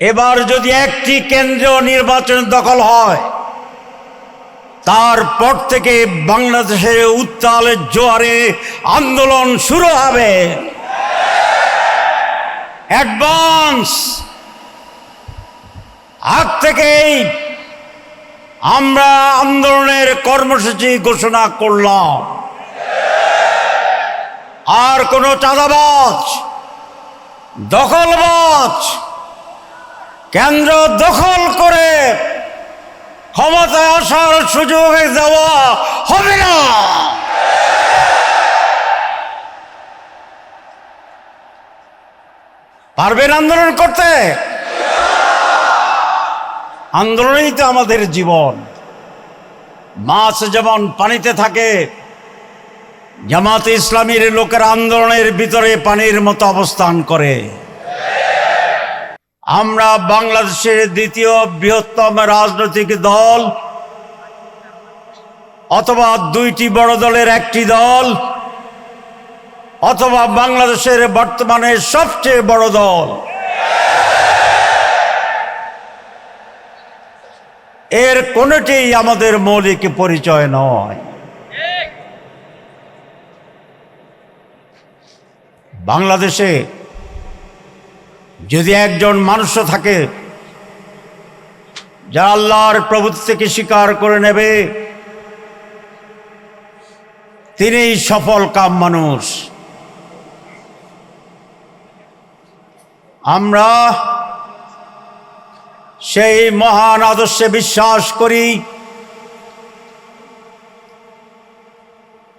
এবার যদি একটি কেন্দ্রীয় নির্বাচন দখল হয়, তারপর থেকে বাংলাদেশের উত্তালের জোয়ারে আন্দোলন শুরু হবে। অ্যাডভান্স। আগ থেকেই আমরা আন্দোলনের কর্মসূচি ঘোষণা করলাম। আর কোনো চাঁদাবাজ, দখলবাজ কেন্দ্র দখল করে ক্ষমতায় আসার সুযোগ দেওয়া হবে না। পারবেন আন্দোলন করতে? আন্দোলনই তো আমাদের জীবন। মাছ যেমন পানিতে থাকে, জামাত ইসলামীর লোকের আন্দোলনের ভিতরে পানির মতো অবস্থান করে। আমরা বাংলাদেশের দ্বিতীয় বৃহত্তম রাজনৈতিক দল অথবা দুইটি বড় দলের একটি দল অথবা বাংলাদেশের বর্তমানে সবচেয়ে বড় দল। এর কোনটি আমাদের মৌলিক পরিচয় নয়। বাংলাদেশে যদি একজন মানুষ থাকে, যা আল্লাহর প্রভুত্বকে স্বীকার করে নেবে তিনি সফল কাম মানুষ। আমরা সেই মহান আদর্শে বিশ্বাস করি,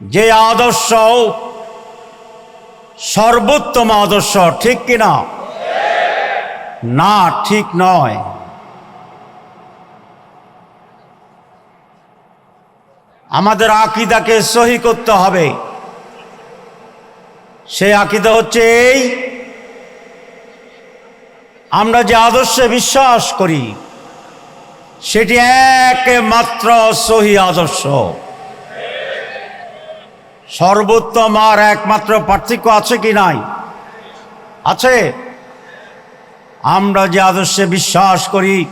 যে আদর্শ সর্বোত্তম আদর্শ, ঠিক কিনা? না, ঠিক নয়। আমাদের আকিদাকে সহি করতে হবে। সেই আকিদা হচ্ছে এই, আমরা যে আদর্শে বিশ্বাস করি, সেটি একমাত্র সহি আদর্শ। সর্বোত্তম আর একমাত্র পার্থক্য আছে কি নাই? আছে। আমরা যে আদর্শে বিশ্বাস করি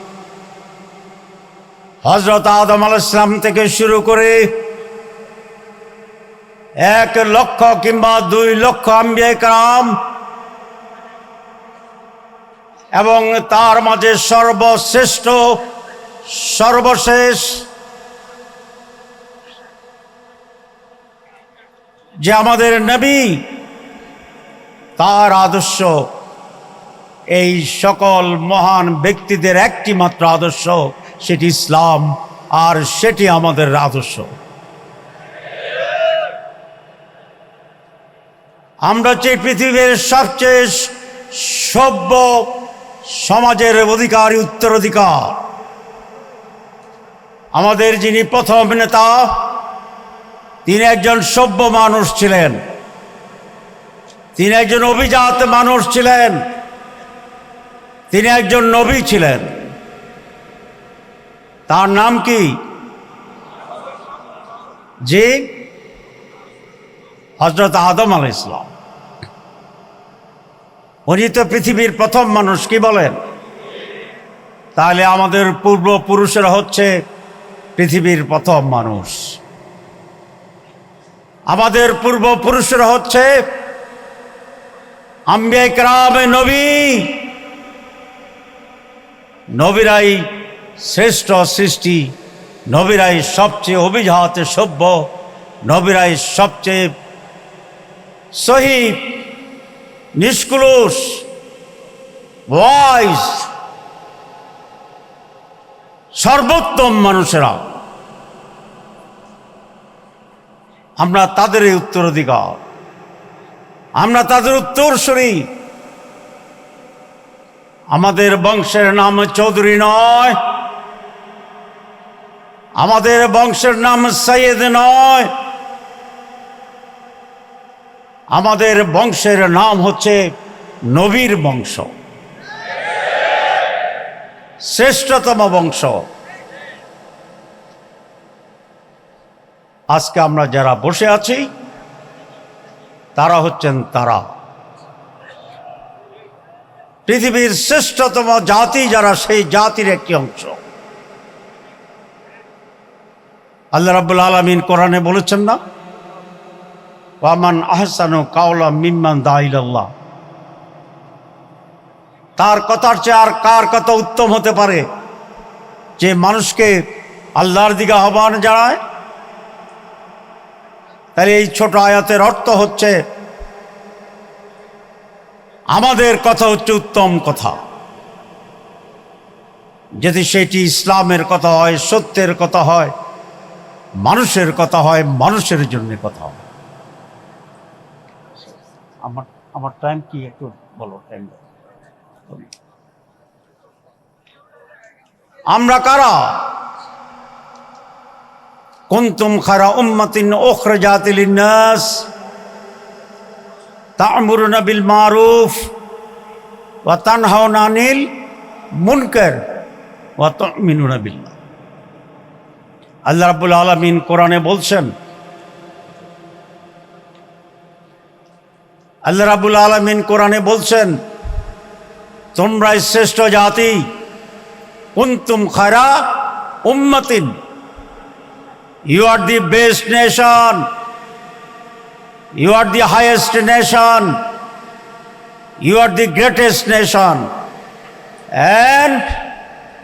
হজরত আদম আল ইসলাম থেকে শুরু করে এক লক্ষ কিংবা দুই লক্ষ আম্বিয়া কাম এবং তার মাঝে সর্বশ্রেষ্ঠ, সর্বশেষ যে আমাদের নবী, তার আদর্শ এই সকল মহান ব্যক্তিদের একটি মাত্র আদর্শ, সেটি ইসলাম, আর সেটি আমাদের আদর্শ আমরা যে পৃথিবীর সবচেয়ে সভ্য সমাজের অধিকারী, উত্তরাধিকার, আমাদের যিনি প্রথম নেতা, তিনি একজন সভ্য মানুষ ছিলেন। তিনি একজন অভিজাত মানুষ ছিলেন। তিনি একজন নবী ছিলেন। তার নাম কি? জি? হজরত আদম আল ইসলাম উনি তো পৃথিবীর প্রথম মানুষ, কি বলেন? তাহলে আমাদের পূর্বপুরুষেরা হচ্ছে পৃথিবীর প্রথম মানুষ। আমাদের পূর্বপুরুষেরা হচ্ছে আম্বিয়া ক্রামে নবী। নবীরাই শ্রেষ্ঠ সৃষ্টি, নবীরাই সবচেয়ে অভিজাত সভ্য, নবীরাই সবচেয়ে সহি, নিষ্কুলুষ ওয়াইস সর্বোত্তম মানুষেরা। আমরা তাদের এই উত্তরাধিকার। আমরা তাদের উত্তরসূরি। আমাদের বংশের নাম চৌধুরী নয়। আমাদের বংশের নাম সৈয়দ নয়। আমাদের বংশের নাম হচ্ছে নবীর বংশ। শ্রেষ্ঠতম বংশ। আজকে আমরা যারা বসে আছি, তারা হচ্ছেন তারা। পৃথিবীর শ্রেষ্ঠতম জাতি যারা, সেই জাতির একটি অংশ। আল্লাহ রাব্বুল আলমিন কোরআনে বলেছেন না, ওয়ামান আহসানু কাওলা মিম্মান দাইল্লাহ তার কথার চেয়ে আর কার কথা উত্তম হতে পারে? যে মানুষকে আল্লাহর দিকে আহ্বান জানায়। তাহলে এই ছোট আয়াতের অর্থ হচ্ছে আমাদের কথা হচ্ছে উত্তম কথা। যদি সেটি ইসলামের কথা হয় সত্যের কথা হয় মানুষের কথা হয় মানুষের জন্য কথা হয়। আমার আমার টাইম কি একটু বলো টাইম আমরা কারা? কুনতুম খারা উম্মাতিন উখরাজাতিল লিন-নাস। তা'মুরুনা মারুফ ওয়া তানহাউনা আনিল মুনকার ওয়া তু'মিনুনা বিল্লাহ। আল্লাহ রাব্বুল আলামিন কোরআনে বলছেন, আল্লাহ রাব্বুল আলামিন কোরআনে বলছেন তোমরাই শ্রেষ্ঠ জাতি, কুনতুম খারা উম্মাতিন you are the best nation you are the highest nation you are the greatest nation and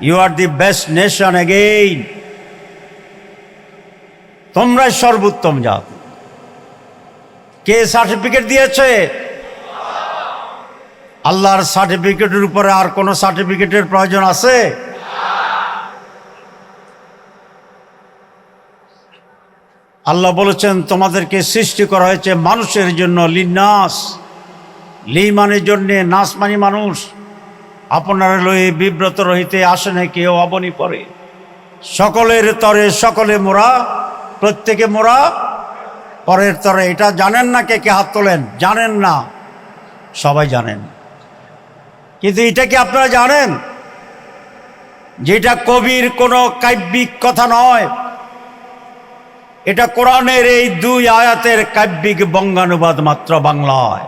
you are the best nation again তোমরাই সর্বোত্তম জাতি কে সার্টিফিকেট দিয়েছে? আল্লাহর সার্টিফিকেটের উপরে আর কোনো সার্টিফিকেটের প্রয়োজন আছে? আল্লাহ বলেছেন, তোমাদেরকে সৃষ্টি করা হয়েছে মানুষের জন্য লিনাস লি মানে জন্যে নাস মানে মানুষ। আপনারা লয়ে বিব্রত রহিতে আসে না, কেউ অবনি পরে সকলের তরে সকলে মোরা, প্রত্যেকে মোরা। পরের তরে এটা জানেন না কে কে হাত তোলেন? জানেন না। সবাই জানেন। কিন্তু এটা কি আপনারা জানেন? যেটা কবির কোনো কাব্যিক কথা নয়। এটা কোরআনের এই দুই আয়াতের কাব্যিক বঙ্গানুবাদ মাত্র বাংলায়।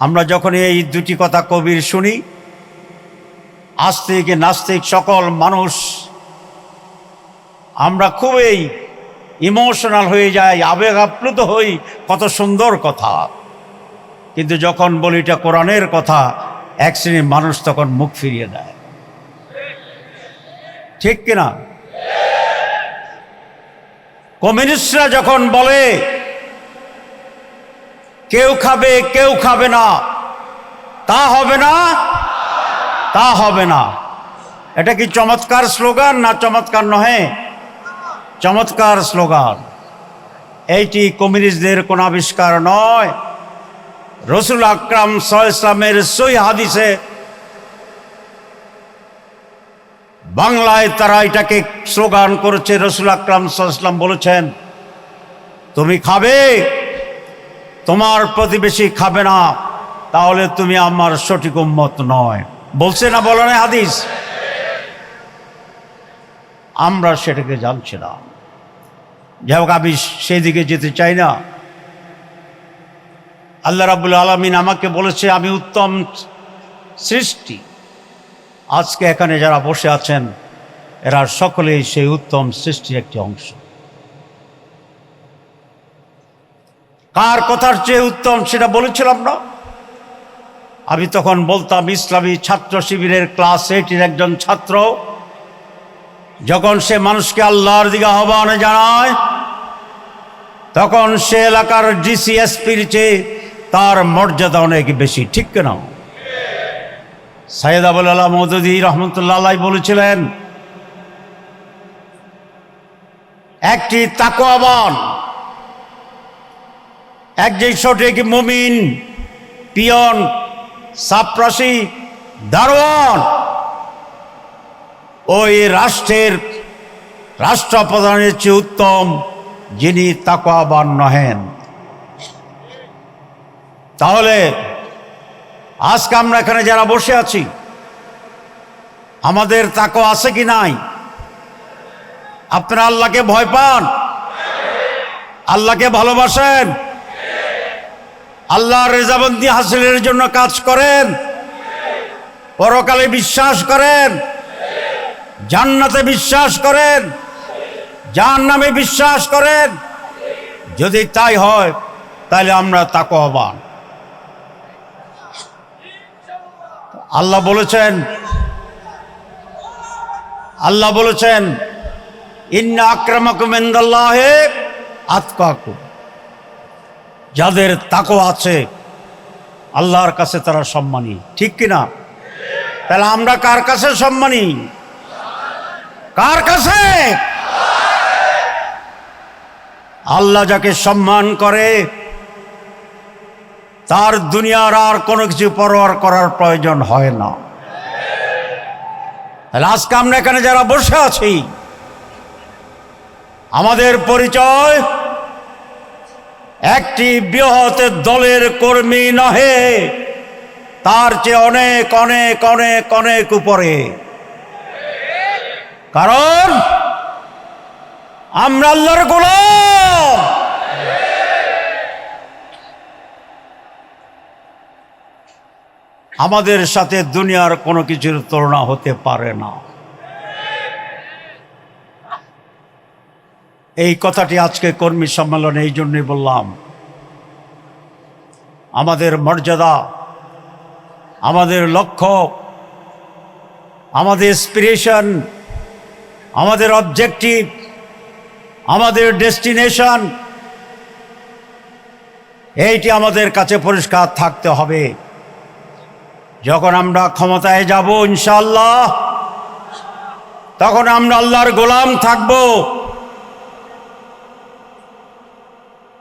আমরা যখন এই দুটি কথা কবির শুনি, আস্তিক, নাস্তিক, সকল মানুষ, আমরা খুবই ইমোশনাল হয়ে যাই, আবেগ আপ্লুত হই, কত সুন্দর কথা। কিন্তু যখন বলি এটা কোরআনের কথা, এক শ্রেণির মানুষ তখন মুখ ফিরিয়ে দেয়। ঠিক কিনা? কমিউনিস্টরা যখন বলে, কেউ খাবে কেউ খাবে না, তা হবে না, তা হবে না। এটা কি চমৎকার স্লোগান না চমৎকার নহে? চমৎকার স্লোগান। এইটি কমিউনিস্টদের কোন আবিষ্কার নয়। রসুল আকরাম ইসলামের সই হাদিসে বাংলায় তারা এটাকে স্লোগান করেছে, রসুল আকরাম ইসলাম বলেছেন, তুমি খাবে, তোমার প্রতিবেশী খাবে না, তাহলে তুমি আমার সঠিক উম্মত নয়। বলছে না বলো না হাদিস? আমরা সেটাকে জানছি না। যাই হোক, আমি সেদিকে যেতে চাই না। আল্লাহ রাবুল আলমিন আমাকে বলেছে, আমি উত্তম সৃষ্টি। আজকে এখানে যারা বসে আছেন, এরা সকলেই সেই উত্তম সৃষ্টির একটি অংশ। কার কথার চেয়ে উত্তম সেটা বলেছিলাম না? আমি তখন বলতাম, ইসলামী ছাত্র শিবিরের ক্লাস এইটির একজন ছাত্র যখন সে মানুষকে আল্লাহর দিকে আহ্বানে জানায়, তখন সে এলাকার ডিসি ডিসিএসপির চেয়ে তার মর্যাদা অনেক বেশি, ঠিক কেন? সাইদ আবুল আল্লাহ মৌদুদি রহমতুল্লাহ বলেছিলেন, একটি তাকোয়াবান যে সঠিক মুমিন, পিয়ন সাপ্রাসী দারোয়ান, ওই রাষ্ট্রের রাষ্ট্রপ্রধানের চেয়ে উত্তম যিনি তাকোয়াবান নহেন। তাহলে আজকে আমরা এখানে যারা বসে আছি, আমাদের তাকো আছে কি নাই? আপনারা আল্লাহকে ভয় পান? আল্লাহকে ভালোবাসেন? আল্লাহর রেজাবন্দি হাসিলের জন্য কাজ করেন? পরকালে বিশ্বাস করেন? জান্নাতে বিশ্বাস করেন? জাহান্নামে বিশ্বাস করেন? যদি তাই হয় তাহলে আমরা তাকওয়াবান। আল্লাহ বলেছেন আল্লাহ বলেছেন, ইন্না আক্রমাকুম ইন্দাল্লাহে আতকাকুম যাদের তাকো আছে, আল্লাহর কাছে তারা সম্মানী। ঠিক কিনা তাহলে আমরা কার কাছে সম্মানী? কার কাছে? আল্লাহ যাকে সম্মান করে তার দুনিয়ার আর কোনো কিছু পরোয়ার করার প্রয়োজন হয় না। তাহলে আজকে আমরা এখানে যারা বসে আছি, আমাদের পরিচয় একটি বৃহৎ দলের কর্মী নহে, তার চেয়ে অনেক অনেক অনেক অনেক উপরে। কারণ আমরা আল্লাহর গোলাম। আমাদের সাথে দুনিয়ার কোনো কিছুর তুলনা হতে পারে না। এই কথাটি আজকে কর্মী সম্মেলনে এই জন্যই বললাম। আমাদের মর্যাদা, আমাদের লক্ষ্য, আমাদের ইন্সপিরেশন আমাদের অবজেক্টিভ আমাদের ডেস্টিনেশন এইটি আমাদের কাছে পরিষ্কার থাকতে হবে। যখন আমরা ক্ষমতায় যাব ইনশাল্লাহ তখন আমরা আল্লাহর গোলাম থাকব।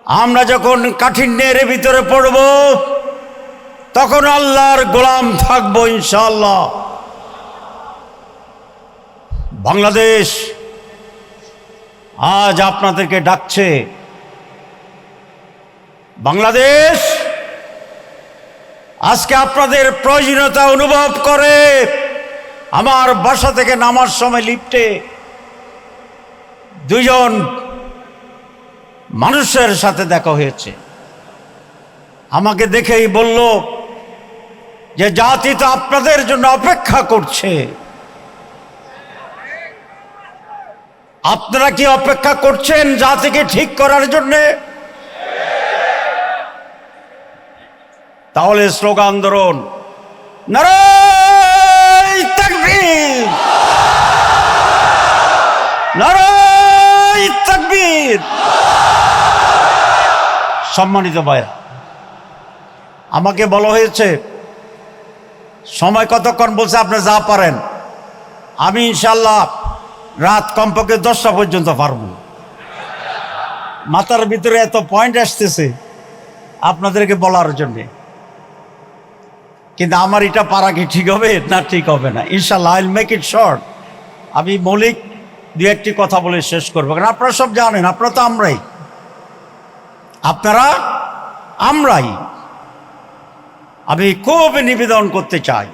আমরা যখন কাঠিন্যের ভিতরে পড়ব, তখন আল্লাহর গোলাম থাকব ইনশাল্লাহ বাংলাদেশ আজ আপনাদেরকে ডাকছে, বাংলাদেশ আজকে আপনাদের প্রয়োজনীয়তা অনুভব করে আমার বাসা থেকে নামার সময় লিফটে দুজন মানুষের সাথে দেখা হয়েছে। আমাকে দেখেই বলল যে জাতি তো আপনাদের জন্য অপেক্ষা করছে। আপনারা কি অপেক্ষা করছেন জাতিকে ঠিক করার জন্যে? তাহলে স্লোগান ধরুন সম্মানিত ভাইরা, আমাকে বলা হয়েছে, সময় কতক্ষণ বলছে আপনি যা পারেন, আমি ইনশাল্লাহ রাত কমপক্ষে দশটা পর্যন্ত পারব। মাথার ভিতরে এত পয়েন্ট আসতেছে আপনাদেরকে বলার জন্যে। কিন্তু আমার এটা পারা কি ঠিক হবে? না, ঠিক হবে না। ইনশাল্লাহ আইল মেক ইট শর্ট আমি মৌলিক দু একটি কথা বলে শেষ করব। কারণ আপনারা সব জানেন, আপনারা তো আমরাই। আপনারা আমরাই। আমি খুব নিবেদন করতে চাই।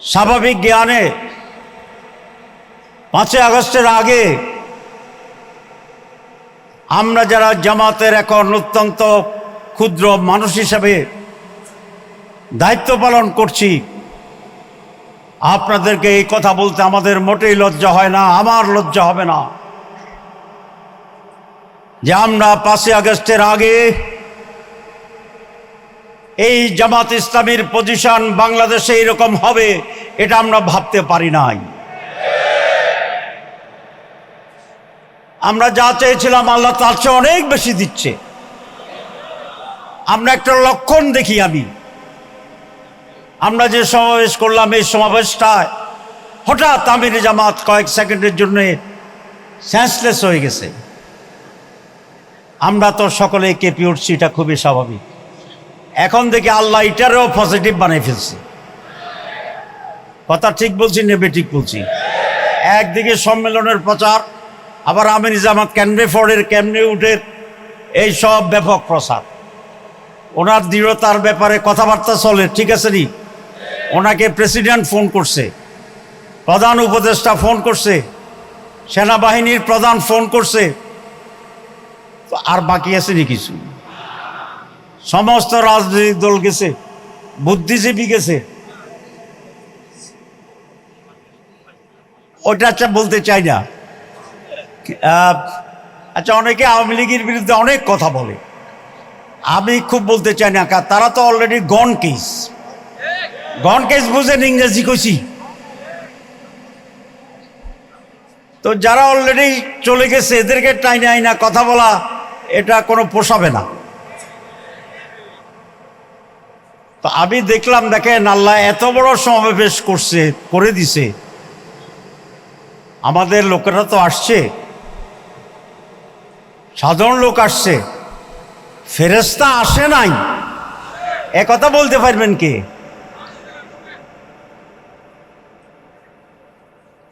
স্বাভাবিক জ্ঞানে পাঁচই আগস্টের আগে আমরা যারা জামাতের এখন অত্যন্ত ক্ষুদ্র মানুষ হিসাবে দায়িত্ব পালন করছি। আপনাদেরকে এই কথা বলতে আমাদের মোটেই লজ্জা হয় না, আমার লজ্জা হবে না। যে আমরা পাঁচই আগস্টের আগে এই জামাত ইসলামীর পজিশন বাংলাদেশে এরকম হবে, এটা আমরা ভাবতে পারি নাই। আমরা যা চেয়েছিলাম আল্লাহ তার চেয়ে অনেক বেশি দিচ্ছে। আমরা একটা লক্ষণ দেখি আমি। আমরা যে সমাবেশ করলাম এই সমাবেশটায়, হঠাৎ আমির জামাত কয়েক সেকেন্ডের জন্য সেন্সলেস হয়ে গেছে। আমরা তো সকলে কেঁপে উঠছি, এটা খুবই স্বাভাবিক। এখন দেখি আল্লাহ এটারও পজিটিভ বানিয়ে ফেলছে। কথা ঠিক বলছি নেবে ঠিক বলছি? একদিকে সম্মেলনের প্রচার, আবার আমির জামাত ক্যামনে ফোর্ডের ক্যামনে উঠের এই সব ব্যাপক প্রসার। ওনার দৃঢ়তার ব্যাপারে কথাবার্তা চলে, ঠিক আছে নি? ওনাকে প্রেসিডেন্ট ফোন করছে, প্রধান উপদেষ্টা ফোন করছে, সেনাবাহিনীর প্রধান ফোন করছে, আর বাকি আছে নি কিছু? সমস্ত রাজনৈতিক দল গেছে, বুদ্ধিজীবী গেছে। ওটা আচ্ছা বলতে চাই না। আচ্ছা অনেকে আওয়ামী লীগের বিরুদ্ধে অনেক কথা বলে। আমি খুব বলতে চাই না তারা তো already gone case gone case বুঝেন ইংরেজি কইছি। তো যারা অলরেডি চলে গেছে, এদেরকে টাইনে আইনা কথা বলা, এটা কোনো পোষাবে না। তো আমি দেখলাম, দেখেন আল্লাহ এত বড় সমাবেশ করছে, করে দিছে। আমাদের লোকেরা তো আসছে। সাধারণ লোক আসছে। ফেরেস্তা আসে নাই। এ কথা বলতে পারবেন কে?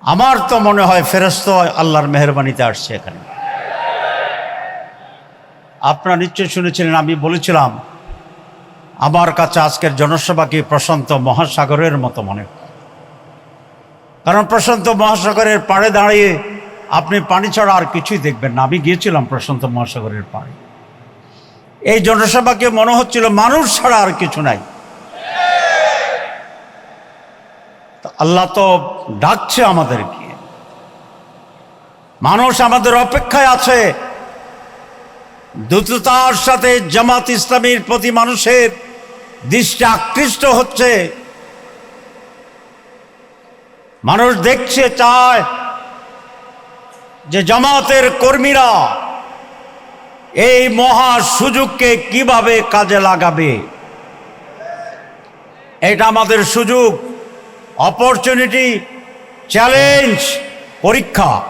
আমার তো মনে হয় ফেরস্ত আল্লাহর মেহরবানিতে আসছে এখানে। আপনারা নিশ্চয় শুনেছিলেন, আমি বলেছিলাম, আমার কাছে আজকের জনসভাকে প্রশান্ত মহাসাগরের মতো মনে কারণ প্রশান্ত মহাসাগরের পাড়ে দাঁড়িয়ে আপনি পানি ছাড়া আর কিছুই দেখবেন না। আমি গিয়েছিলাম প্রশান্ত মহাসাগরের পাড়ে। এই জনসভাকে মনে হচ্ছিল মানুষ ছাড়া আর কিছু নাই তো আল্লাহ তো ডাকছে আমাদেরকে। মানুষ আমাদের অপেক্ষায় আছে। দ্রুততার সাথে জামাত ইসলামীর প্রতি মানুষের দৃষ্টি আকৃষ্ট হচ্ছে। মানুষ দেখছে, চায় যে জামাতের কর্মীরা এই মহা সুযোগকে কীভাবে কাজে লাগাবে। এটা আমাদের সুযোগ। অপরচুনিটি, চ্যালেঞ্জ, পরীক্ষা।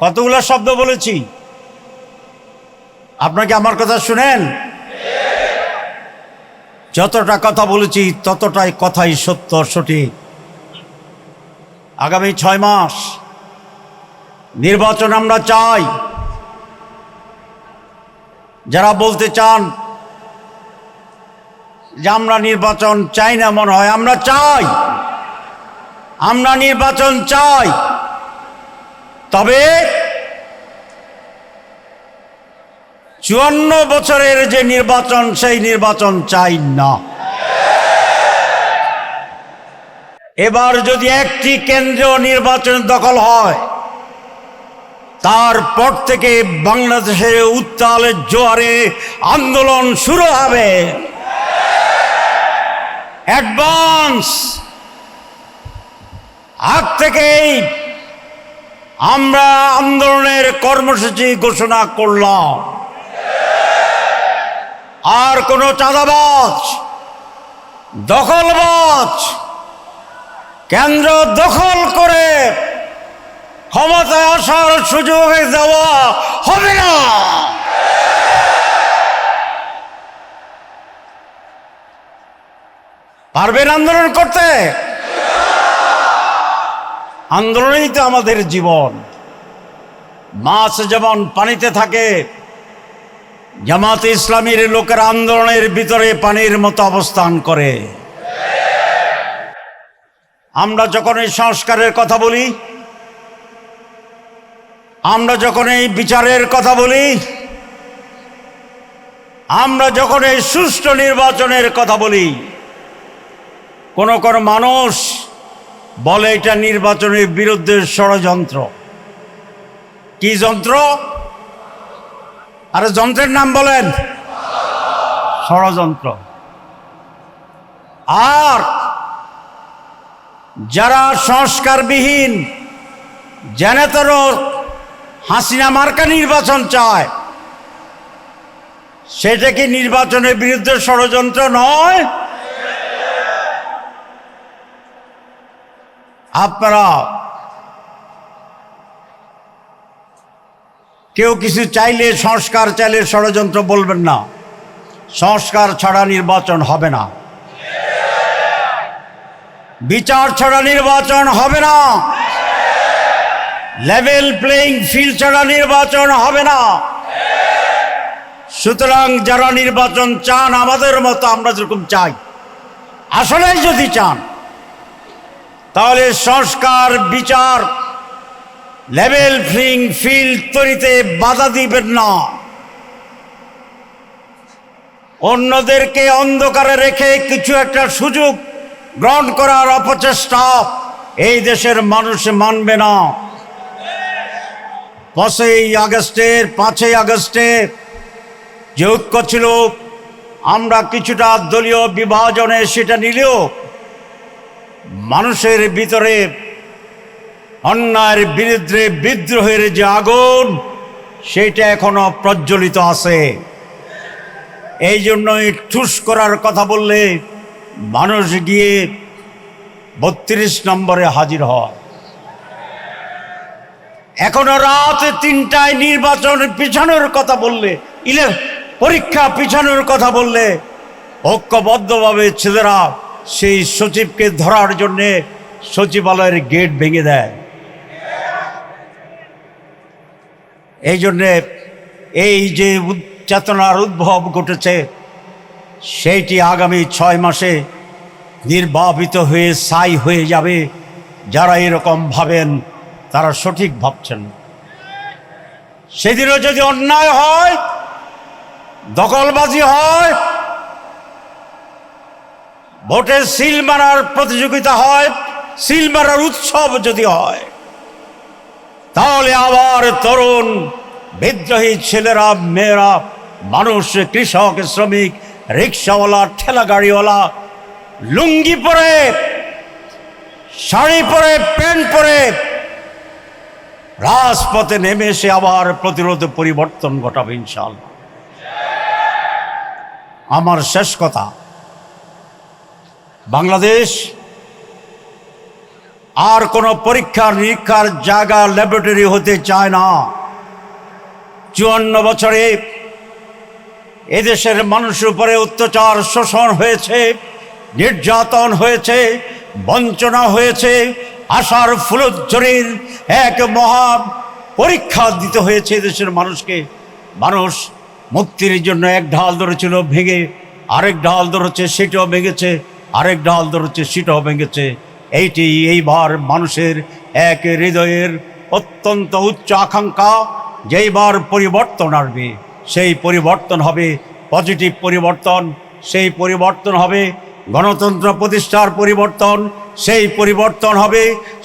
কতগুলো শব্দ বলেছি? আপনাকে আমার কথা শুনেন? যতটা কথা বলেছি, ততটাই কথাই সত্য সঠিক। আগামী ছয় মাস নির্বাচন আমরা চাই। যারা বলতে চান যে আমরা নির্বাচন চাই না মনে হয়, আমরা চাই। আমরা নির্বাচন চাই। তবে চুয়ান্ন বছরের যে নির্বাচন, সেই নির্বাচন চাই না। এবার যদি একটি কেন্দ্রীয় নির্বাচন দখল হয়, তারপর থেকে বাংলাদেশের উত্তালের জোয়ারে আন্দোলন শুরু হবে। অ্যাডভান্স। আগ থেকেই আমরা আন্দোলনের কর্মসূচি ঘোষণা করলাম। আর কোনো চাঁদাবাজ, দখলবাজ, কেন্দ্র দখল করে ক্ষমতায় আসার সুযোগ দেওয়া হবে না। পারবেন আন্দোলন করতে? আন্দোলনই তো আমাদের জীবন। মাছ যেমন পানিতে থাকে, জামাতে ইসলামীর লোকের আন্দোলনের ভিতরে পানির মতো অবস্থান করে। আমরা যখন এই সংস্কারের কথা বলি, আমরা যখন এই বিচারের কথা বলি, আমরা যখন এই সুষ্ঠু নির্বাচনের কথা বলি কোন কোন মানুষ বলে এটা নির্বাচনের বিরুদ্ধে ষড়যন্ত্র। কি যন্ত্র? আরে যন্ত্রের নাম বলেন। ষড়যন্ত্র। আর যারা সংস্কারবিহীন জেনেতর হাসিনা মার্কা নির্বাচন চায়, সেটা কি নির্বাচনের বিরুদ্ধে ষড়যন্ত্র নয়? আপনারা কেউ কিছু চাইলে সংস্কার চাইলে ষড়যন্ত্র বলবেন না। সংস্কার ছাড়া নির্বাচন হবে না। বিচার ছাড়া নির্বাচন হবে না। লেভেল প্লেইং ফিল্ড ছাড়া নির্বাচন হবে না। সুতরাং যারা নির্বাচন চান, আমাদের মতো আমরা যেরকম চাই, আসলেই যদি চান তাহলে সংস্কার, বিচার লেভেল ফ্লিং ফিল্ড তৈরিতে বাধা দিবেন না। অন্যদেরকে অন্ধকারে রেখে কিছু একটা সুযোগ গ্রহণ করার অপচেষ্টা এই দেশের মানুষ মানবে না। পাঁচই আগস্টের, পাঁচই আগস্টে যে ঐক্য ছিল, আমরা কিছুটা দলীয় বিভাজনে সেটা নিলেও মানুষের ভিতরে, অন্যায়ের বিরুদ্ধে বিদ্রোহের যে আগুন, সেটা এখনও প্রজ্বলিত আছে। এই জন্যই ঠুস করার কথা বললে মানুষ গিয়ে বত্রিশ নম্বরে হাজির হয়। এখনও রাত তিনটায় নির্বাচন পিছানোর কথা বললে, ইলে, পরীক্ষা পিছানোর কথা বললে ঐক্যবদ্ধভাবে ছেলেরা সেই সচিবকে ধরার জন্যে সচিবালয়ের গেট ভেঙে দেয়। এই জন্যে এই যে চেতনার উদ্ভব ঘটেছে, সেইটি আগামী ছয় মাসে নির্বাপিত হয়ে সাই হয়ে যাবে। যারা এরকম ভাবেন, তারা সঠিক ভাবছেন। সেদিনও যদি অন্যায় হয়, দখলবাজি হয় ভোটে সিল মারার প্রতিযোগিতা হয়, সিল মারার উৎসব যদি হয়, তাহলে আবার তরুণ, বিদ্রোহী ছেলেরা, মেয়েরা, মানুষ, কৃষক, শ্রমিক, রিক্সাওয়ালা ঠেলা গাড়িওয়ালা লুঙ্গি পরে, শাড়ি পরে, প্যান্ট পরে, রাজপথে নেমে এসে আবার প্রতিরোধ পরিবর্তন ঘটাবে ইনশাল আমার শেষ কথা বাংলাদেশ আর কোনো পরীক্ষা নিরীক্ষার জায়গা ল্যাবরেটরি হতে চায় না। চুয়ান্ন বছরে এদেশের মানুষের উপরে অত্যাচার, শোষণ হয়েছে, নির্যাতন হয়েছে, বঞ্চনা হয়েছে, আশার ফুলোজ্জরির এক মহা পরীক্ষা দিতে হয়েছে দেশের মানুষকে। মানুষ মুক্তির জন্য এক ঢাল ধরেছিল, ভেঙে আরেক ঢাল ধরেছে, সেটাও ভেঙেছে। আরেক ঢাল ধরেছে, সেটাও ভেঙেছে। এইটি এইবার মানুষের এক হৃদয়ের অত্যন্ত উচ্চ আকাঙ্ক্ষা, যেইবার পরিবর্তন আসবে, সেই পরিবর্তন হবে পজিটিভ পরিবর্তন, সেই পরিবর্তন হবে গণতন্ত্র প্রতিষ্ঠার পরিবর্তন, সেই পরিবর্তন হবে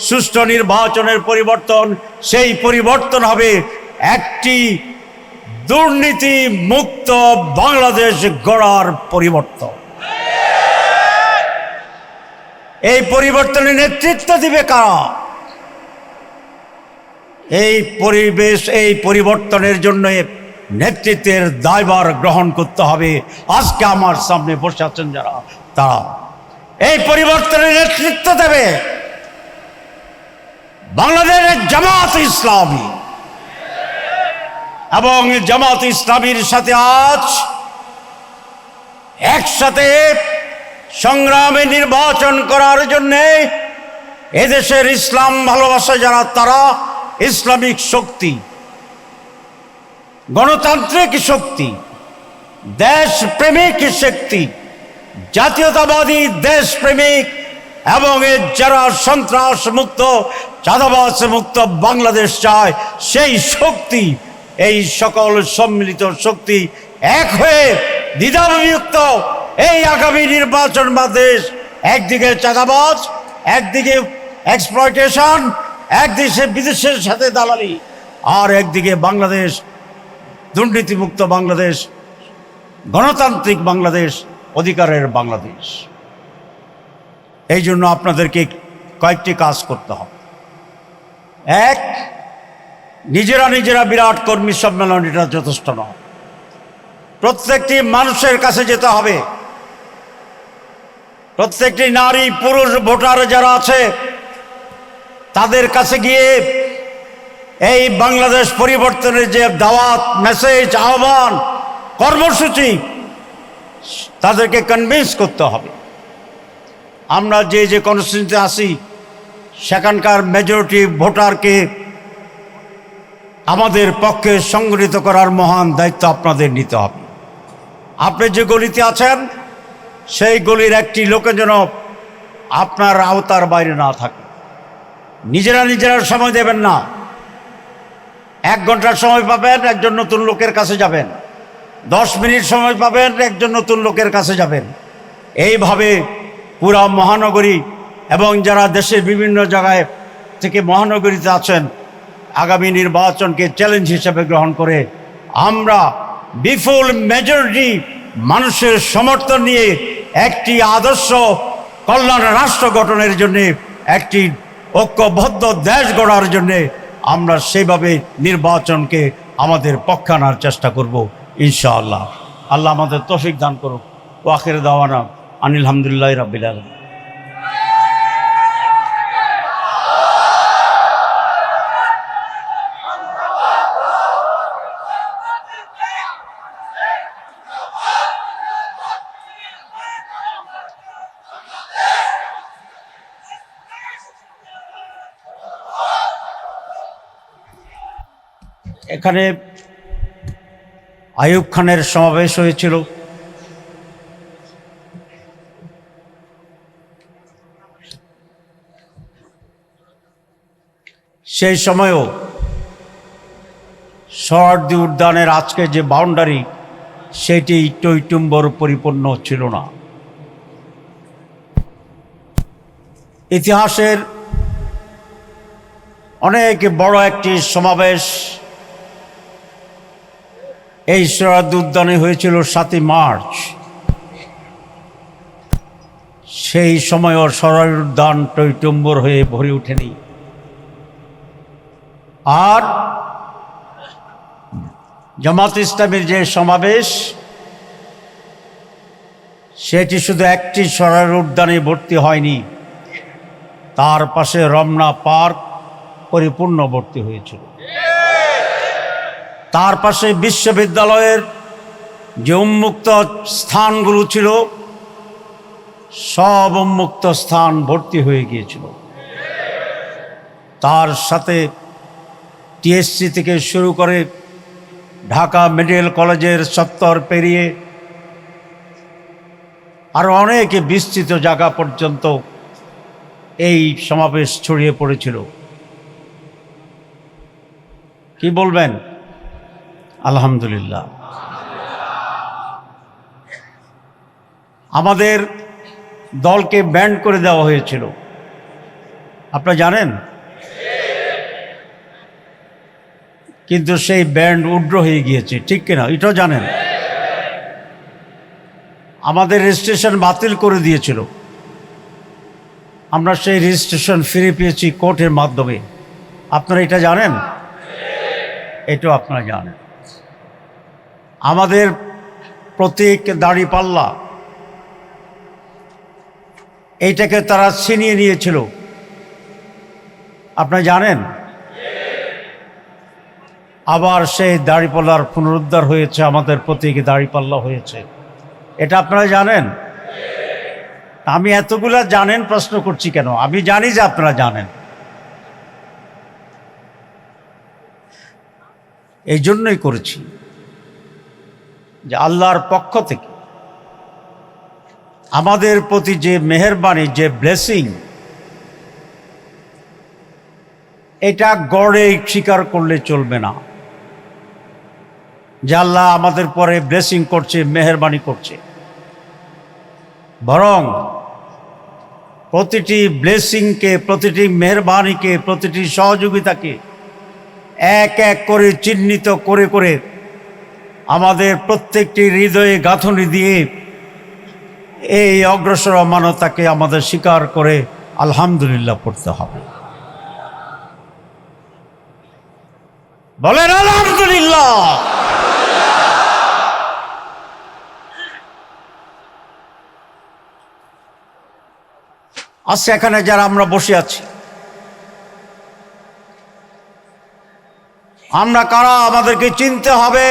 সুষ্ঠু নির্বাচনের পরিবর্তন, সেই পরিবর্তন হবে একটি দুর্নীতি মুক্ত বাংলাদেশ গড়ার পরিবর্তন। এই পরিবর্তনে নেতৃত্ব দিবে কারা? এই পরিবেশ, এই পরিবর্তনের জন্য নেতৃত্বের দায়বার গ্রহণ করতে হবে। আজকে আমার সামনে বসে আছেন যারা, তারা। এই পরিবর্তনের নেতৃত্ব দেবে বাংলাদেশের জামাত ইসলামী। এবং জামাত ইসলামীর সাথে আজ একসাথে সংগ্রামে নির্বাচন করার জন্যে এদেশের ইসলাম ভালোবাসা যারা, তারা ইসলামিক শক্তি, গণতান্ত্রিক শক্তি দেশ প্রেমিক শক্তি, জাতীয়তাবাদী দেশ প্রেমিক এবং এর যারা সন্ত্রাস মুক্ত চাঁদাবাস মুক্ত বাংলাদেশ চায়, সেই শক্তি, এই সকল সম্মিলিত শক্তি এক হয়ে দ্বিধাবিভক্ত এই আগামী নির্বাচন বাদেশ, একদিকে চাঁদাবাজ, একদিকে এক্সপ্লয়টেশন একদিকে বিদেশের সাথে দালালি, আর একদিকে বাংলাদেশ, দুর্নীতিমুক্ত বাংলাদেশ, গণতান্ত্রিক বাংলাদেশ, অধিকারের বাংলাদেশ। এই জন্য আপনাদেরকে কয়েকটি কাজ করতে হবে। এক, নিজেরা নিজেরা বিরাট কর্মী সম্মেলন, এটা যথেষ্ট নয়। প্রত্যেকটি মানুষের কাছে যেতে হবে। প্রত্যেকটি নারী, পুরুষ, ভোটার যারা আছে, তাদের কাছে গিয়ে এই বাংলাদেশ পরিবর্তনের যে দাওয়াত মেসেজ আহ্বান, কর্মসূচি, তাদেরকে কনভিন্স করতে হবে। আমরা যে যে কনস্টিটিউন্সিতে আসি সেখানকার মেজরিটি ভোটারকে আমাদের পক্ষে সংগঠিত করার মহান দায়িত্ব আপনাদের নিতে হবে। আপনি যে গলিতে আছেন সেই গলির একটি লোকে যেন আপনার আওতার বাইরে না থাকে নিজেরা নিজেরা সময় দেবেন না। এক ঘণ্টার সময় পাবেন, একজন নতুন লোকের কাছে যাবেন। দশ মিনিট সময় পাবেন, একজন নতুন লোকের কাছে যাবেন। এইভাবে পুরা মহানগরী এবং যারা দেশের বিভিন্ন জায়গায় থেকে মহানগরীতে আছেন, আগামী নির্বাচনকে চ্যালেঞ্জ হিসেবে গ্রহণ করে আমরা বিপুল মেজরিটি মানুষের সমর্থন নিয়ে একটি আদর্শ কল্যাণ রাষ্ট্র গঠনের জন্য, একটি ঐক্যবদ্ধ দেশ গড়ার জন্যে আমরা সেইভাবে নির্বাচনকে আমাদের পক্ষে আনার চেষ্টা করব, ইনশাআল্লাহ। আল্লাহ আমাদের তফিক দান করুক। ওয়াকের দাওয়ানা আনিল রাবিল আলম এখানে আয়ুব খানের সমাবেশ হয়েছিল। সেই সময়ও সরদি উদ্যানের আজকে যে বাউন্ডারি সেটি টৈটুম্বর পরিপূর্ণ ছিল না। ইতিহাসের অনেক বড় একটি সমাবেশ এই সরাদ উদ্যানে হয়েছিল সাতই মার্চ। সেই সময়ও সরাই উদ্যান টৈটম্বর হয়ে ভরে ওঠেনি। আর জামাত ইসলামের যে সমাবেশ, সেটি শুধু একটি সরার উদ্যানে ভর্তি হয়নি, তার পাশে রমনা পার্ক পরিপূর্ণ ভর্তি হয়েছিল। তার পাশে বিশ্ববিদ্যালয়ের যে উন্মুক্ত স্থানগুলো ছিল, সব উন্মুক্ত স্থান ভর্তি হয়ে গিয়েছিল। তার সাথে টিএসসি থেকে শুরু করে ঢাকা মেডিকেল কলেজের চত্বর পেরিয়ে আরও অনেক বিস্তৃত জায়গা পর্যন্ত এই সমাবেশ ছড়িয়ে পড়েছিল। কি বলবেন? আলহামদুলিল্লাহ। আমাদের দলকে ব্যান্ড করে দেওয়া হয়েছিল। আপনারা জানেন? কিন্তু সেই ব্যান্ড উড্র হয়ে গিয়েছে, ঠিক কিনা? এটাও জানেন? আমাদের রেজিস্ট্রেশন বাতিল করে দিয়েছিল। আমরা সেই রেজিস্ট্রেশন ফিরে পেয়েছি কোর্টের মাধ্যমে। আপনারা এটা জানেন? এটাও আপনারা জানেন। আমাদের প্রতীক দাড়িপাল্লা এইটাকে তারা ছিনিয়ে নিয়েছিল। আপনারা জানেন? আবার সেই দাড়িপাল্লার পুনরুদ্ধার হয়েছে, আমাদের প্রতীক দাড়িপাল্লা হয়েছে। এটা আপনারা জানেন? আমি এতগুলা জানেন প্রশ্ন করছি কেন? আমি জানি যে আপনারা জানেন। এই জন্যই করেছি। যে আল্লাহর পক্ষ থেকে আমাদের প্রতি যে মেহরবানি, যে ব্লেসিং এটা গড়ে স্বীকার করলে চলবে না। যে আল্লাহ আমাদের পরে ব্লেসিং করছে, মেহরবানি করছে। বরং প্রতিটি ব্লেসিংকে প্রতিটি মেহরবানিকে, প্রতিটি সহযোগিতাকে এক এক করে চিহ্নিত করে করে আমাদের প্রত্যেকটি হৃদয়ে গাঁথনি দিয়ে এই অগ্রসর মানতাকে আমাদের স্বীকার করে আলহামদুলিল্লাহ পড়তে হবে। বলেন আলহামদুলিল্লাহ। আজকে এখানে যারা আমরা বসে আছি, আমরা কারা আমাদেরকে চিনতে হবে?